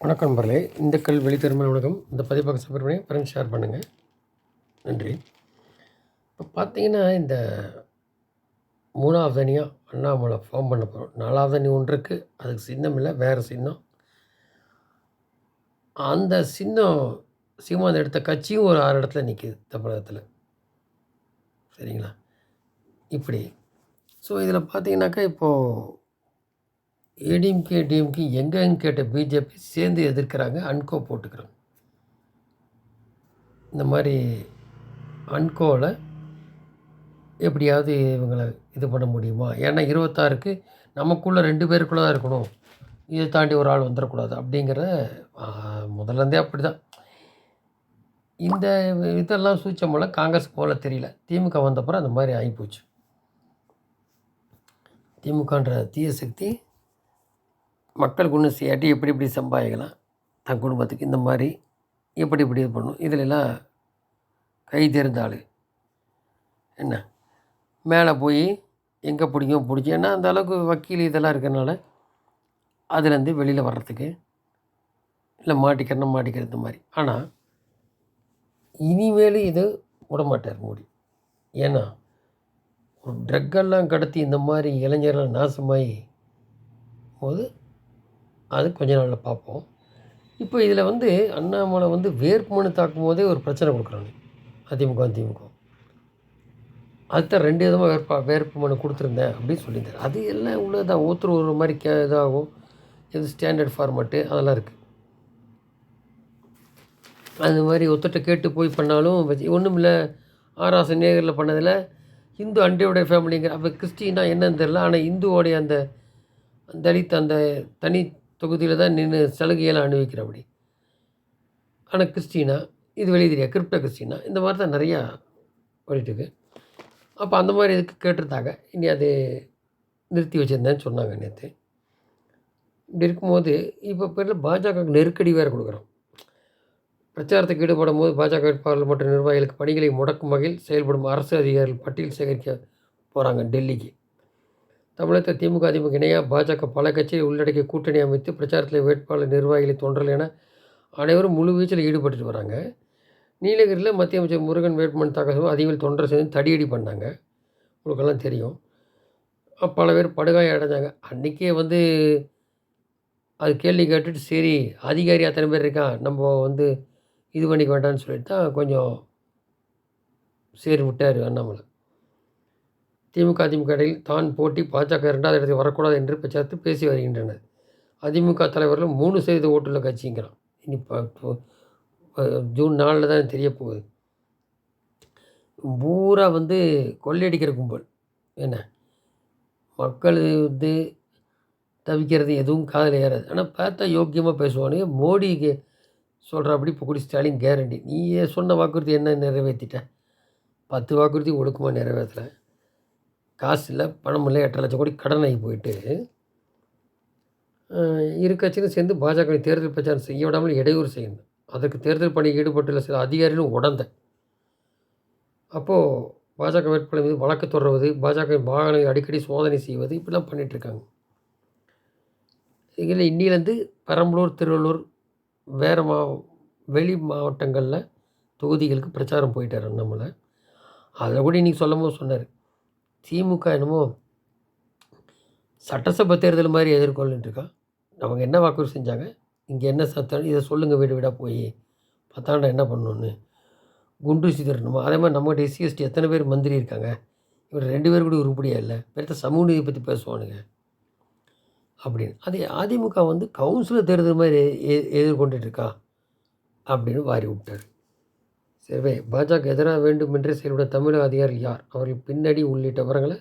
வணக்கம் நண்பர்களே. இந்துக்கள் வெளித்திறமை உலகம் இந்த பதிவாக சப்போர்ட் பண்ணி ஃப்ரெண்ட்ஸ் ஷேர் பண்ணுங்கள் நன்றி. இப்போ பார்த்தீங்கன்னா இந்த மூணாவது அணியாக அண்ணாமலை ஃபார்ம் பண்ண போகிறோம் நாலாவது அணி ஒன்று இருக்குது அதுக்கு சின்னம் இல்லை வேறு சின்னம். அந்த சின்னம் சீமான் எடுத்த கட்சியும் ஒரு ஆறு இடத்துல நிற்கிது தமிழகத்தில். சரிங்களா? இப்படி. ஸோ இதில் பார்த்தீங்கன்னாக்கா இப்போது ஏடிஎம்கே டிஎம்கே எங்கெங்க கேட்ட பிஜேபி சேர்ந்து எதிர்க்கிறாங்க அன்கோ போட்டுக்கிறாங்க. இந்த மாதிரி அன்கோவில் எப்படியாவது இவங்களை இது பண்ண முடியுமா? ஏன்னா இருபத்தாறுக்கு நமக்குள்ளே ரெண்டு பேருக்குள்ளே தான் இருக்கணும். இதை தாண்டி ஒரு ஆள் வந்துடக்கூடாது அப்படிங்கிற முதல்லேருந்தே அப்படி தான் இந்த இதெல்லாம் சூச்சமெல்லாம் காங்கிரஸ் போல தெரியல. திமுக வந்தப்பறம் அந்த மாதிரி ஆகிப்போச்சு திமுகன்ற தீய சக்தி மக்களுக்கு ஒன்றும் செய்யாட்டி எப்படி எப்படி சம்பாதிக்கலாம். தன் குடும்பத்துக்கு இந்த மாதிரி எப்படி இப்படி இது பண்ணணும் இதிலெல்லாம் கை தெரிந்த ஆள். என்ன? மேலே போய் எங்கே பிடிக்கும் பிடிச்சி ஏன்னா அந்த அளவுக்கு வக்கீல் இதெல்லாம் இருக்கிறனால அதுலேருந்து வெளியில் வர்றதுக்கு இல்லை மாட்டிக்கிறனா மாட்டிக்கிறது இந்த மாதிரி. ஆனால் இனிமேல் இது விட மாட்டார் மோடி. ஏன்னா ஒரு ட்ரக்கெல்லாம் கடத்தி இந்த மாதிரி இளைஞர்கள் நாசமாகி போது அது கொஞ்ச நாளில் பார்ப்போம். இப்போ இதில் வந்து அண்ணாமலை வந்து வேட்புமனு தாக்கும் போதே ஒரு பிரச்சனை கொடுக்குறாங்க. அதிமுக திமுக அதுதான் ரெண்டு விதமாக வேட்பா வேட்புமனு கொடுத்துருந்தேன் அப்படின்னு சொல்லியிருந்தார். அது எல்லாம் உள்ளதான் ஒருத்தர் ஒரு மாதிரி கே இதாகும். இது ஸ்டாண்டர்ட் ஃபார்மேட்டு அதெல்லாம் இருக்குது அது மாதிரி ஒருத்தட்ட கேட்டு போய் பண்ணாலும் ஒன்றும் இல்லை. ஆராச நேகரில் பண்ணதில் இந்து அண்டையோடைய ஃபேமிலிங்கிற அப்போ கிறிஸ்டின்னா என்னன்னு தெரில ஆனால் இந்துவோடைய அந்த தலித் அந்த தனி தொகுதியில் தான் நின்று சலுகையெல்லாம் அனுபவிக்கிறபடி ஆனால் கிறிஸ்டினா இது வெளியே தெரியாது. கிரிப்டோ கிறிஸ்டினா இந்த மாதிரி தான் நிறையா ஓடிட்டுருக்கு. அப்போ அந்த மாதிரி இதுக்கு கேட்டிருந்தாங்க. இனி அது நிறுத்தி வச்சுருந்தேன்னு சொன்னாங்க நேற்று இப்படி இருக்கும்போது இப்போ பேரில் பாஜக நெருக்கடி வேறு கொடுக்குறோம். பிரச்சாரத்துக்கு ஈடுபடும் போது பாஜக வேட்பாளர்கள் மற்றும் நிர்வாகிகளுக்கு பணிகளை முடக்கும் வகையில் செயல்படும் அரசு அதிகாரிகள் பட்டியல் சேகரிக்க போகிறாங்க டெல்லிக்கு. தமிழகத்தில் திமுக அதிமுக இணையாக பாஜக பல கட்சியை உள்ளடக்கிய கூட்டணி அமைத்து பிரச்சாரத்தில் வேட்பாளர் நிர்வாகிகளை தொண்டர்கள் என அனைவரும் முழு வீச்சில் ஈடுபட்டு வராங்க. நீலகிரியில் மத்திய அமைச்சர் முருகன் வேட்புமனு தாக்கல் அதிகம் தொண்டர் சேர்ந்து தடியடி பண்ணாங்க. உங்களுக்கெல்லாம் தெரியும். பல பேர் படுகாயம் அடைஞ்சாங்க. அன்றைக்கே வந்து அது கேள்வி கேட்டுட்டு சரி அதிகாரி அத்தனை பேர் இருக்கான் நம்ம வந்து இது பண்ணிக்க வேண்டாம்னு சொல்லிட்டு தான் கொஞ்சம் சரி விட்டார் அண்ணாமலை. திமுக அதிமுக இடையில் தான் போட்டி பாஜக இரண்டாவது இடத்தில் வரக்கூடாது என்று பிரச்சாரத்து பேசி வருகின்றனர். அதிமுக தலைவர்கள் மூணு சதவீத ஓட்டுள்ள கட்சிங்கிறான். இனி ஜூன் நாலில் தான் தெரிய போகுது பூரா வந்து கொள்ளையடிக்கிற கும்பல். என்ன? மக்கள் வந்து தவிக்கிறது எதுவும் காதில் ஏறாது. ஆனால் பார்த்தா யோக்கியமாக பேசுவானுங்க மோடிக்கு அப்படி இப்போ கூட ஸ்டாலின் கேரண்டி நீ சொன்ன வாக்குறுதி என்ன நிறைவேற்றிட்ட பத்து வாக்குறுதி ஒழுக்கமாக நிறைவேற்றலை காசு இல்லை பணம் இல்லை எட்டரை லட்சம் கோடி கடன் ஆகி போயிட்டு இரு கட்சியும் சேர்ந்து பாஜக தேர்தல் பிரச்சாரம் செய்ய விடாமல் இடையூறு செய்யணும் அதற்கு தேர்தல் பணியில் ஈடுபட்டுள்ள சில அதிகாரிகளும் உடந்த அப்போது பாஜக வேட்பாளர் மீது வழக்கு தொடர்வது பாஜக வாகனங்களை அடிக்கடி சோதனை செய்வது இப்படிலாம் பண்ணிகிட்ருக்காங்க இதில் இன்னிலேருந்து பெரம்பலூர் திருவள்ளூர் வேறு மா வெளி மாவட்டங்களில் தொகுதிகளுக்கு பிரச்சாரம் போயிட்டார் நம்மளை. அதில் கூட இன்றைக்கி சொல்லவும் சொன்னார் திமுக என்னமோ சட்டசபை தேர்தல் மாதிரி எதிர்கொள்ளுன்ட்டுருக்கா அவங்க என்ன வாக்குறுதி செஞ்சாங்க? இங்கே என்ன சத்தம் இதை சொல்லுங்கள் வீடு வீடாக போய் பத்தாண்டா என்ன பண்ணணுன்னு குண்டூசி சிதறணுமா? அதே மாதிரி நம்மகிட்ட எஸ்சிஎஸ்டி எத்தனை பேர் மந்திரி இருக்காங்க? இவர் ரெண்டு பேர் கூட உருப்படியாக இல்லை. பெருத்த சமூக நீதி பற்றி பேசுவானுங்க. அப்படின்னு. அதே அதிமுக வந்து கவுன்சிலர் தேர்தல் மாதிரி எ எதிர்கொண்டுட்டுருக்கா அப்படின்னு வாரி விட்டார். சரிவே பாஜக எதிராக வேண்டும் என்றே செயல்பட தமிழக அதிகாரி யார்? அவர்கள் பின்னணி உள்ளிட்ட விவரங்களை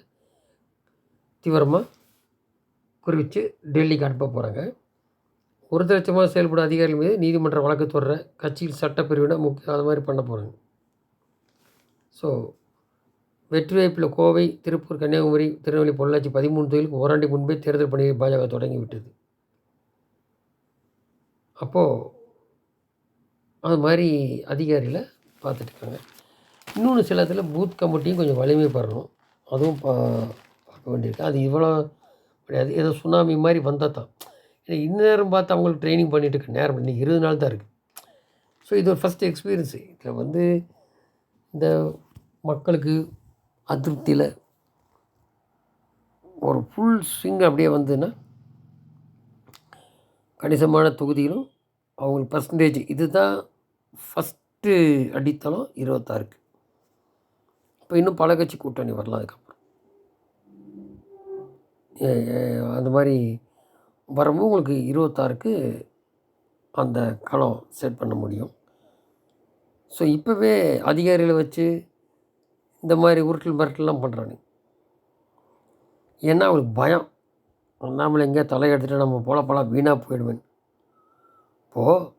தீவிரமாக குறிவித்து டெல்லிக்கு அனுப்ப போகிறாங்க ஒரு லட்சமாக செயல்படும் அதிகாரிகள் மீது நீதிமன்ற வழக்கு தொடர கட்சியில் சட்டப்பிரிவினை முக்கிய அது மாதிரி பண்ண போகிறாங்க ஸோ வெற்றி வாய்ப்பில் கோவை திருப்பூர் கன்னியாகுமரி திருநெல்வேலி பொள்ளாச்சி பதிமூணு தொகுதிகளுக்கு ஓராண்டு முன்பே தேர்தல் பணியை பாஜக தொடங்கி விட்டது அப்போது அது மாதிரி அதிகாரியில் பார்த்துட்ருக்காங்க இன்னொன்று சில இதில் பூத் கமிட்டியும் கொஞ்சம் வலிமைப்படணும். அதுவும் பா பார்க்க வேண்டியிருக்கு. அது இவ்வளோ கிடையாது. ஏதோ சுனாமி மாதிரி வந்தால் தான். இந்நேரம் பார்த்து அவங்களுக்கு ட்ரைனிங் பண்ணிட்டு இருக்க நேரம் இன்னைக்கு இருபது நாள் தான் இருக்குது ஸோ இது ஒரு ஃபஸ்ட் எக்ஸ்பீரியன்ஸு இதில் வந்து இந்த மக்களுக்கு அதிருப்தியில் ஒரு ஃபுல் ஸ்விங் அப்படியே வந்ததுன்னா கணிசமான தொகுதிகளும் அவங்களுக்கு பர்சன்டேஜ் இதுதான் எட்டு அடித்தளம் இருபத்தாறுக்கு. இப்போ இன்னும் பல கட்சி கூட்டணி வரலாம் அதுக்கப்புறம். ஏ- அந்த மாதிரி வரும்போது உங்களுக்கு இருபத்தாறுக்கு அந்த களம் செட் பண்ண முடியும். ஸோ இப்போவே அதிகாரிகளை வச்சு இந்த மாதிரி உருட்டல் மிரட்டல்லாம் பண்ணுறாங்க ஏன்னா அவங்களுக்கு பயம். அண்ணாமலை எங்கேயா தலையெடுத்துட்டு நம்ம போல போல வீணாக போயிடுவேன் இப்போது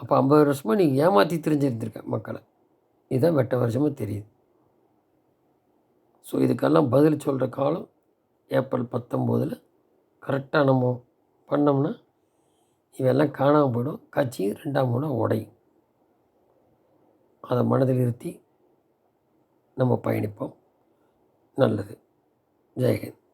அப்போ ஐம்பது வருஷமாக நீ ஏமாற்றி தெரிஞ்சிருந்திருக்க மக்களை. இதுதான் வெட்ட வருஷமாக தெரியுது. ஸோ இதுக்கெல்லாம் பதில் சொல்கிற காலம் ஏப்ரல் பத்தொம்போதில் கரெக்டாக நம்ம பண்ணோம்னா இவெல்லாம் காணாமல் போயிடும். கட்சி ரெண்டாம் மூணாக உடையும். அதை மனதில் இருத்தி நம்ம பயணிப்போம். நல்லது. ஜெயஹிந்த்.